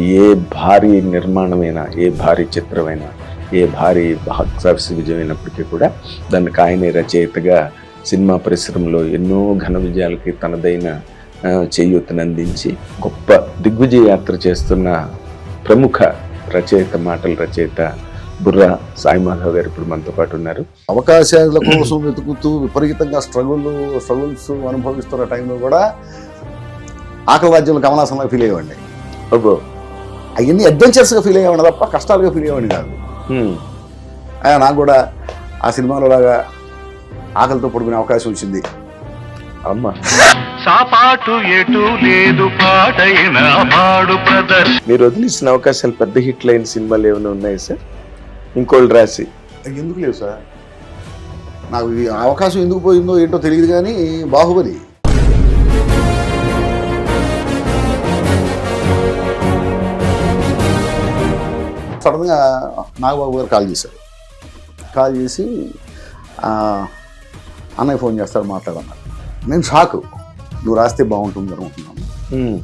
ఏ భారీ నిర్మాణమైనా ఏ భారీ చిత్రమైనా ఏ భారీ బాక్స్ ఆఫీస్ విజయమైనప్పటికీ కూడా దానికి ఆయనే రచయితగా సినిమా పరిశ్రమలో ఎన్నో ఘన విజయాలకి తనదైన చేయూతను అందించి గొప్ప దిగ్విజయ యాత్ర చేస్తున్న ప్రముఖ రచయిత మాటల రచయిత బుర్రా సాయి మాధవ్ గారు ఇప్పుడు మనతో పాటు ఉన్నారు. అవకాశాల కోసం వెతుకుతూ విపరీతంగా స్ట్రగుల్ స్ట్రగుల్స్ అనుభవిస్తున్న టైంలో కూడా ఆకలి రాజ్యంలో కమలాసంలో ఫీల్ అయ్యేవాడిని. అబ్బో! అవన్నీ అడ్వెంచర్స్గా ఫీల్ అయ్యేవాడిని తప్ప కష్టాలుగా ఫీల్ అయ్యేవాడిని కాదు. హ్మ్. ఆ, నాకు కూడా ఆ సినిమాలో లాగా ఆకలితో పడుకునే అవకాశం వచ్చింది. అమ్మ. సాపాటు ఎటు లేదు పాటైన పాడు బ్రదర్ మీరు వదిలేసిన అవకాశాలు పెద్ద హిట్లు అయిన సినిమాలు ఏమైనా ఉన్నాయి సార్? ఇంకోళ్ళు రాసి. ఎందుకు లేవు సార్? నాకు ఈ అవకాశం ఎందుకు పోయిందో ఏంటో తెలియదు కానీ బాహుబలి. సడన్గా నాగబాబు గారు కాల్ చేశారు. కాల్ చేసి ఆ, అన్నయ్య ఫోన్ చేస్తాడు మాట్లాడన్నారు నేను షాకు. నువ్వు రాస్తే బాగుంటుంది అనుకుంటున్నాను. హ్మ్.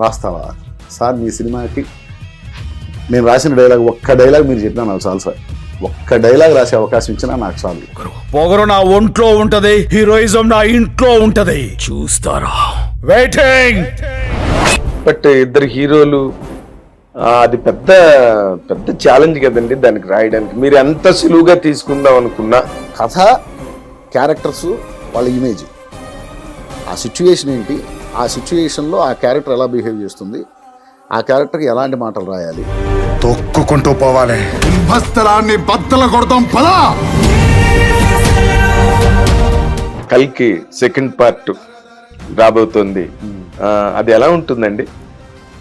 రాస్తావా? సార్ మీ సినిమాకి నేను రాసిన డైలాగ్ ఒక్క డైలాగ్ మీరు చెప్పినా నాకు చాలు సార్. ఒక్క డైలాగ్ రాసే అవకాశం ఇచ్చినా నాకు చాలు. పొగరు నా ఒంట్లో ఉంటది హీరోయిజం నా ఇంట్లో ఉంటది. చూస్తారా? వెయిటింగ్ బట్ ఇద్దరు హీరోలు అది పెద్ద పెద్ద ఛాలెంజ్ కదండి దానికి రాయడానికి. మీరు ఎంత సులువుగా తీసుకుందాం అనుకున్నా కథ క్యారెక్టర్స్ వాళ్ళ ఇమేజ్ ఆ సిచ్యువేషన్ ఏంటి? ఆ సిచ్యువేషన్లో ఆ క్యారెక్టర్ ఎలా బిహేవ్ చేస్తుంది? ఆ క్యారెక్టర్కి ఎలాంటి మాటలు రాయాలి? తొక్కుకుంటూ పోవాలి. బద్దల కొడతాం పదా! కల్కి సెకండ్ పార్ట్ రాబోతోంది. అది ఎలా ఉంటుందండి?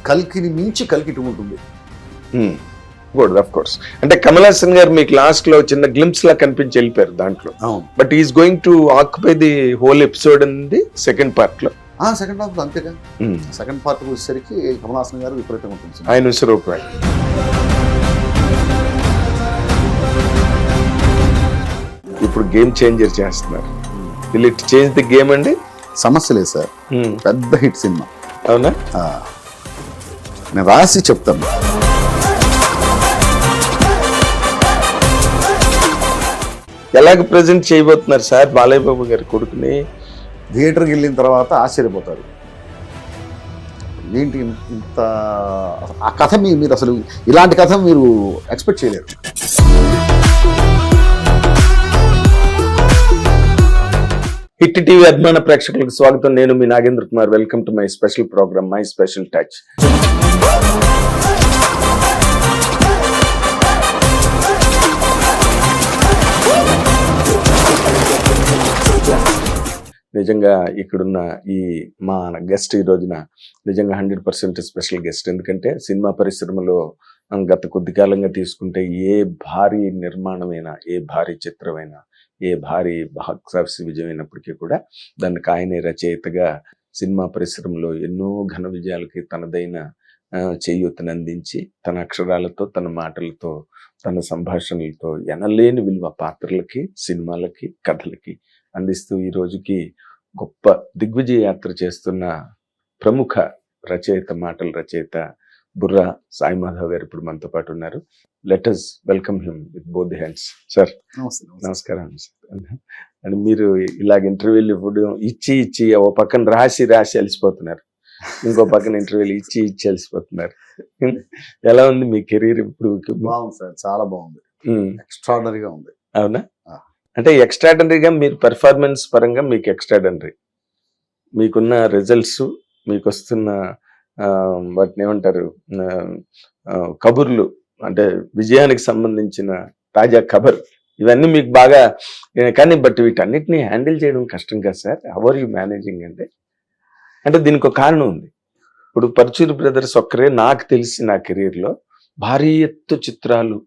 కల్కిని మించి కల్కిటి ఉంటుంది. గుడ్ ఆఫ్ కోర్స్ అంటే కమల్ హాసన్ గారు మీకు లాస్ట్లో చిన్న గ్లిమ్స్ లా కనిపించి వెళ్ళిపోయారు దాంట్లో. But is going to occupy the whole episode ఉంది సెకండ్ పార్ట్లో. ఆ సెకండ్ హాఫ్ అంతేగా. సెకండ్ పార్ట్ వచ్చేసరికి కమల్ హాసన్ గారు విపరీతంగా ఉంటుంది. ఆయన విశ్వరూపాయి ఇప్పుడు గేమ్ చేంజర్ చేస్తున్నారు. Will it change the game అండి? సమస్య లేదు సార్. Hmm. పెద్ద హిట్ సినిమా. అవునా? నేను రాసి చెప్తాను. ఎలాగ ప్రజెంట్ చేయబోతున్నారు సార్ బాలయ్య బాబు గారి కొడుకుని? థియేటర్కి వెళ్ళిన తర్వాత ఆశ్చర్యపోతారు. ఏంటి ఇంత ఆ కథ మీ మీరు అసలు ఇలాంటి కథ మీరు ఎక్స్పెక్ట్ చేయలేరు. హిట్ టీవీ అభిమాన ప్రేక్షకులకు స్వాగతం. నేను మీ Nagendra Kumar. Welcome to my special program my special touch. నిజంగా ఇక్కడున్న ఈ మా గెస్ట్ ఈ రోజున నిజంగా హండ్రెడ్ పర్సెంట్ స్పెషల్ గెస్ట్. ఎందుకంటే సినిమా పరిశ్రమలో గత కొద్ది కాలంగా తీసుకుంటే ఏ భారీ నిర్మాణమైనా ఏ భారీ చిత్రమైనా ఏ భారీ బాక్స్ ఆఫీస్ విజయమైనప్పటికీ కూడా దానికి ఆయనే రచయితగా సినిమా పరిశ్రమలో ఎన్నో ఘన విజయాలకి తనదైన చేయూతను అందించి తన అక్షరాలతో తన మాటలతో తన సంభాషణలతో ఎనలేని విలువ పాత్రలకి సినిమాలకి కథలకి అందిస్తూ ఈ రోజుకి గొప్ప దిగ్విజయ యాత్ర చేస్తున్న ప్రముఖ రచయిత మాటల రచయిత బుర్రా సాయి మాధవ్ గారు ఇప్పుడు మనతో పాటు ఉన్నారు. Let's welcome him with both the hands sir నమస్కారం అండ్ మీరు ఇలాగ ఇంటర్వ్యూలు ఇప్పుడు ఇచ్చి ఇచ్చి ఓ పక్కన రాసి రాసి అలసిపోతున్నారు. ఇంకో పక్కన ఇంటర్వ్యూలు ఇచ్చి ఇచ్చి అలసిపోతున్నారు. ఎలా ఉంది మీ కెరీర్ ఇప్పుడు? బాగుంది సార్ చాలా బాగుంది. ఎక్స్ట్రాడనరీగా ఉంది. అవునా. అంటే ఎక్స్ట్రాడనరీగా మీరు పెర్ఫార్మెన్స్ పరంగా మీకు ఎక్స్ట్రాడనరీ మీకున్న రిజల్ట్స్ మీకు వస్తున్న వాటిని ఏమంటారు కబుర్లు అంటే విజయానికి సంబంధించిన తాజా ఖబర్ ఇవన్నీ మీకు బాగా కానీ బట్ వీటన్నిటిని హ్యాండిల్ చేయడం కష్టం కదా సార్? హవర్ యూ మేనేజింగ్ అంటే? అంటే దీనికి ఒక కారణం ఉంది. ఇప్పుడు పర్చూరి బ్రదర్స్ ఒక్కరే నాకు తెలిసి నా కెరీర్లో భారీ ఎత్తు చిత్రాలు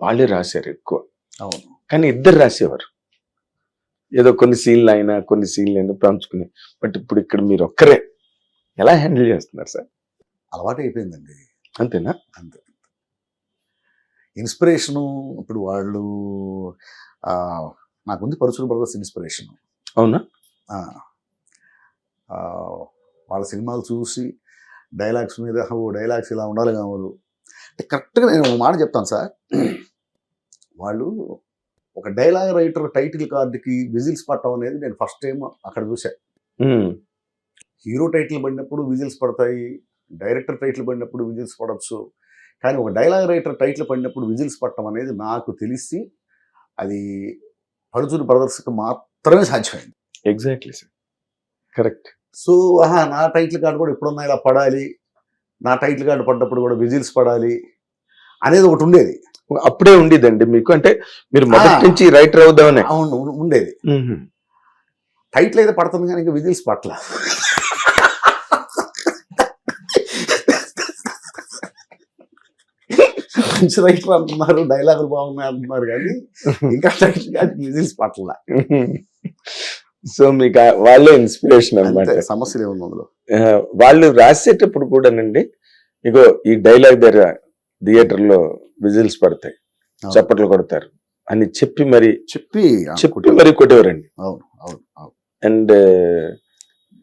వాళ్ళే రాశారు ఎక్కువ. అవును. కానీ ఇద్దరు రాసేవారు. ఏదో కొన్ని సీన్లు అయినా కొన్ని సీన్లు అయినా పంచుకుని. బట్ ఇప్పుడు ఇక్కడ మీరు ఒక్కరే. ఎలా హ్యాండిల్ చేస్తున్నారు సార్? అలవాటు అయిపోయిందండి అంతేనా? అంతే. ఇన్స్పిరేషను ఇప్పుడు వాళ్ళు నాకుంది పరుచులు బ్రదర్స్ ఇన్స్పిరేషన్. అవునా? వాళ్ళ సినిమాలు చూసి డైలాగ్స్ మీద ఓ డైలాగ్స్ ఇలా ఉండాలి కావాలి అంటే కరెక్ట్గా నేను ఒక మాట చెప్తాను సార్. వాళ్ళు ఒక డైలాగ్ రైటర్ టైటిల్ కార్డుకి విజిల్స్ పట్టడం అనేది నేను ఫస్ట్ టైం అక్కడ చూశాను హీరో టైటిల్ పడినప్పుడు విజిల్స్ పడతాయి డైరెక్టర్ టైటిల్ పడినప్పుడు విజిల్స్ పడవచ్చు కానీ ఒక డైలాగ్ రైటర్ టైటిల్ పడినప్పుడు విజిల్స్ పట్టడం అనేది నాకు తెలిసి అది పరుచూరు బ్రదర్స్కి మాత్రమే సాధ్యమైంది. Exactly sir. కరెక్ట్. సో ఆహా నా టైటిల్ కార్డు కూడా ఎప్పుడున్నా ఇలా పడాలి నా టైటిల్ కార్డు పడ్డప్పుడు కూడా విజిల్స్ పడాలి అనేది ఒకటి ఉండేది. అప్పుడే ఉండేదండి మీకు? అంటే మీరు మొదటి. నుంచి రైటర్ అవుదామనే? అవును ఉండేది. టైటిల్ అయితే పడుతుంది కానీ ఇంకా విజిల్స్ పట్ల. మంచి రైటర్ అంటున్నారు డైలాగులు బాగున్నాయి అంటున్నారు కానీ ఇంకా టైటిల్ కానీ విజిల్స్ పట్ల. సో మీకు వాళ్ళే ఇన్స్పిరేషన్ అన్నమాట. అంతే సమస్యలు ఏముంది వాళ్ళు రాసేటప్పుడు కూడానండి ఇగో ఈ డైలాగ్ దగ్గర థియేటర్లో విజిల్స్ పడతాయి. చప్పట్లు కొడతారు. అని చెప్పి మరి చెప్పి చెప్పి మరి కొట్టేవారండి. అవును అవును అవును. అండ్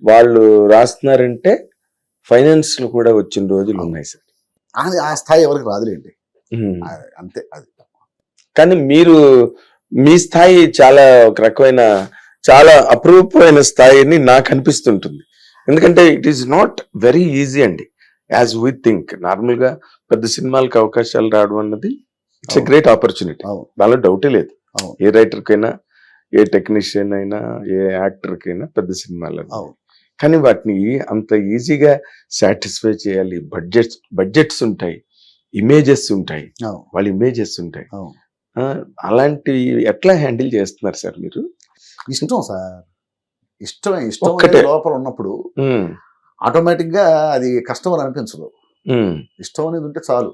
వాళ్ళు రాస్తున్నారంటే ఫైనాన్స్లో కూడా వచ్చిన రోజులు ఉన్నాయి సార్. ఆ స్థాయి ఎవరికి రాదులేండి. అంతే అది కానీ మీరు మీ స్థాయి చాలా ఒక రకమైన చాలా అపరూపమైన స్థాయిని నాకు అనిపిస్తుంటుంది. ఎందుకంటే it is not very easy అండి. యాజ్ వీ థింక్ నార్మల్గా పెద్ద సినిమాలకు అవకాశాలు రావడం అన్నది ఇట్స్ ఎ. గ్రేట్ ఆపర్చునిటీ దానిలో డౌటే లేదు. ఏ రైటర్ కైనా ఏ టెక్నీషియన్ అయినా ఏ యాక్టర్ కైనా పెద్ద సినిమాలు. కానీ వాటిని అంత ఈజీగా సాటిస్ఫై చేయాలి. బడ్జెట్స్ బడ్జెట్స్ ఉంటాయి. ఇమేజెస్ ఉంటాయి. వాళ్ళ ఇమేజెస్ ఉంటాయి. అవును. ఆ, అలాంటి ఎట్లా హ్యాండిల్ చేస్తున్నారు సార్ మీరు? ఇష్టం సార్. ఇష్టమే ఇష్టం. అనేది లోపల ఉన్నప్పుడు ఉమ్, ఆటోమేటిక్గా అది కష్టం అని అనిపించదు ఇష్టం అనేది ఉంటే చాలు.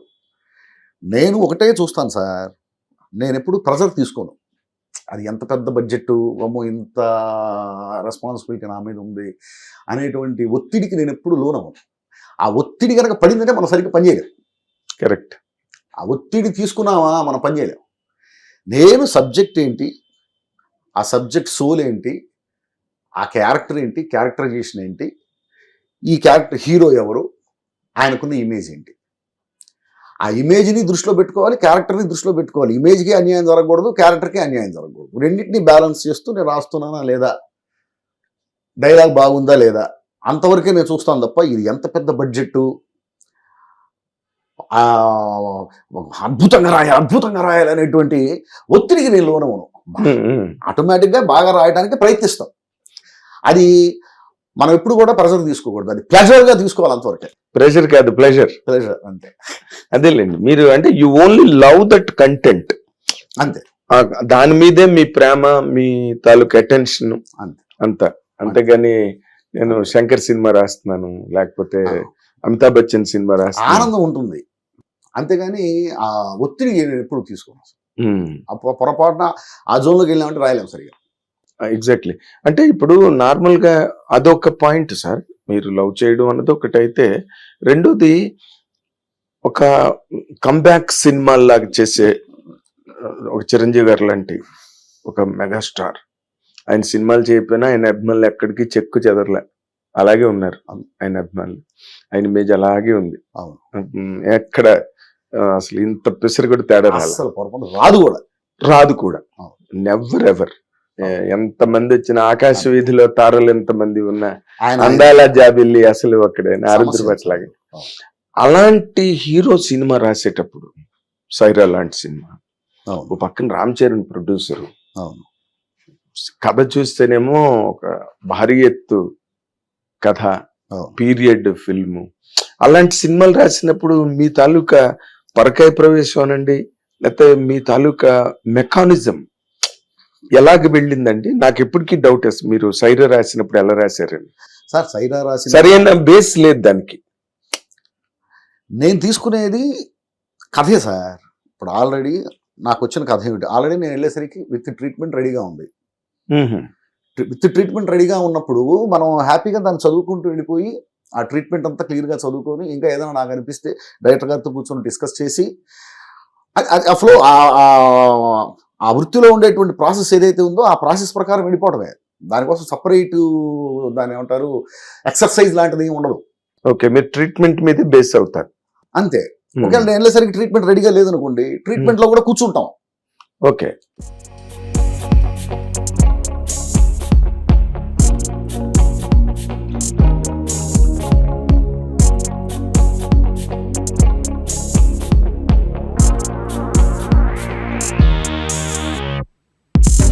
నేను ఒకటే చూస్తాను సార్. నేను ఎప్పుడు ప్రెజర్ తీసుకోను. అది ఎంత పెద్ద బడ్జెట్ అమ్మో ఇంత రెస్పాన్సిబిలిటీ నా మీద ఉంది అనేటువంటి ఒత్తిడికి నేను ఎప్పుడు లోనవ్వను. ఆ ఒత్తిడి కనుక పడిందంటే మనం సరిగ్గా పనిచేయలేం కరెక్ట్. ఆ ఒత్తిడి తీసుకున్నామా మనం పనిచేయలేం నేను సబ్జెక్ట్ ఏంటి? ఆ సబ్జెక్ట్ సోల్ ఏంటి? ఆ క్యారెక్టర్ ఏంటి? క్యారెక్టరైజేషన్ ఏంటి? ఈ క్యారెక్టర్ హీరో ఎవరు? ఆయనకున్న ఇమేజ్ ఏంటి? ఆ ఇమేజ్ని దృష్టిలో పెట్టుకోవాలి క్యారెక్టర్ని దృష్టిలో పెట్టుకోవాలి. ఇమేజ్కి అన్యాయం జరగకూడదు క్యారెక్టర్కి అన్యాయం జరగకూడదు. రెండింటిని బ్యాలెన్స్ చేస్తూ నేను రాస్తున్నానా లేదా? డైలాగ్ బాగుందా లేదా? అంతవరకే నేను చూస్తాను తప్ప ఇది ఎంత పెద్ద బడ్జెట్ అద్భుతంగా రాయాలి అద్భుతంగా రాయాలి అనేటువంటి ఒత్తిడికి నేను లోనవును. ఆటోమేటిక్గా బాగా రాయడానికి ప్రయత్నిస్తాం. అది మనం ఎప్పుడు కూడా ప్రెషర్ తీసుకోకూడదు. అది ప్లెజర్గా తీసుకోవాలి అంతవరకే. ప్రెషర్ కాదు ప్లెజర్. ప్లెజర్ అంతే. అదేలేండి. మీరు అంటే you only love that content. అంతే. దాని మీదే మీ ప్రేమ మీ తాలూకు అటెన్షన్ అంతే. అంత. అంతేగాని నేను శంకర్ సినిమా రాస్తున్నాను లేకపోతే అమితాబ్ బచ్చన్ సినిమా రాస్తున్నాను. ఆనందం ఉంటుంది. అంతేగాని ఆ ఒత్తిడి ఎప్పుడు తీసుకోను. పొ- పొరపాటున ఆ జోన్లోకి వెళ్ళామంటే రాయలేము సరిగా. ఎగ్జాక్ట్లీ. అంటే ఇప్పుడు నార్మల్గా అదొక పాయింట్ సార్. మీరు లవ్ చేయడం అన్నది ఒకటైతే రెండోది ఒక కంబ్యాక్ సినిమా లాగా చేసే ఒక చిరంజీవి గారు లాంటి ఒక మెగాస్టార్. ఆయన సినిమాలు చేయకపోయినా ఆయన అభిమానులు ఎక్కడికి చెక్కు చెదరలే. అలాగే ఉన్నారు. ఆయన అభిమానులు. ఆయన ఇమేజ్ అలాగే ఉంది. ఎక్కడ అసలు ఇంత పిసరు కూడా తేడా రాలే అస్సలు పొరపాటు రాదు కూడా. రాదు కూడా. నెవర్ ఎవర్ ఎంత మంది వచ్చిన ఆకాశ వీధిలో తారలు ఎంత మంది ఉన్నా అందాల జాబిల్లి అసలు అక్కడే నారదుడు సమస్య పట్లాగే. అలాంటి హీరో సినిమా రాసేటప్పుడు సైరా లాంటి సినిమా ఓ పక్కన రామ్ చరణ్ ప్రొడ్యూసర్ కథ చూస్తేనేమో ఒక భారీ ఎత్తు కథ పీరియడ్ ఫిల్మ్ అలాంటి సినిమాలు రాసినప్పుడు మీ తాలూకా పరకాయ ప్రవేశం అనండి లేకపోతే మీ తాలూకా మెకానిజం ఎలాగ వెళ్ళిందండి? నాకు ఎప్పటికీ డౌట్ వేస్తుంది మీరు సైర రాసినప్పుడు ఎలా రాశారని సార్ సైరా రాసిన సరైన బేస్ లేదు దానికి. నేను తీసుకునేది కథే సార్. ఇప్పుడు ఆల్రెడీ నాకు వచ్చిన కథ ఏమిటి? ఆల్రెడీ నేను వెళ్ళేసరికి విత్ ట్రీట్మెంట్ రెడీగా ఉంది. విత్ ట్రీట్మెంట్ రెడీగా ఉన్నప్పుడు మనం హ్యాపీగా దాన్ని చదువుకుంటూ వెళ్ళిపోయి ఆ ట్రీట్మెంట్ అంతా క్లియర్గా చదువుకొని ఇంకా ఏదైనా నాకు అనిపిస్తే డైరెక్టర్ గారితో కూర్చొని డిస్కస్ చేసి ఆ ఫ్లో ఆ వృత్తిలో ఉండేటువంటి ప్రాసెస్ ఏదైతే ఉందో ఆ ప్రాసెస్ ప్రకారం వెళ్ళిపోవడమే. దానికోసం సపరేట్ దాని ఏమంటారు ఎక్సర్సైజ్ లాంటిది ఏమి ఉండదు. ఓకే మీరు ట్రీట్మెంట్ మీద బేస్ అవుతారు. అంతే. ఒకవేళ నేను వెళ్ళేసరికి ట్రీట్మెంట్ రెడీగా లేదనుకోండి ట్రీట్మెంట్లో కూడా కూర్చుంటాం. ఓకే.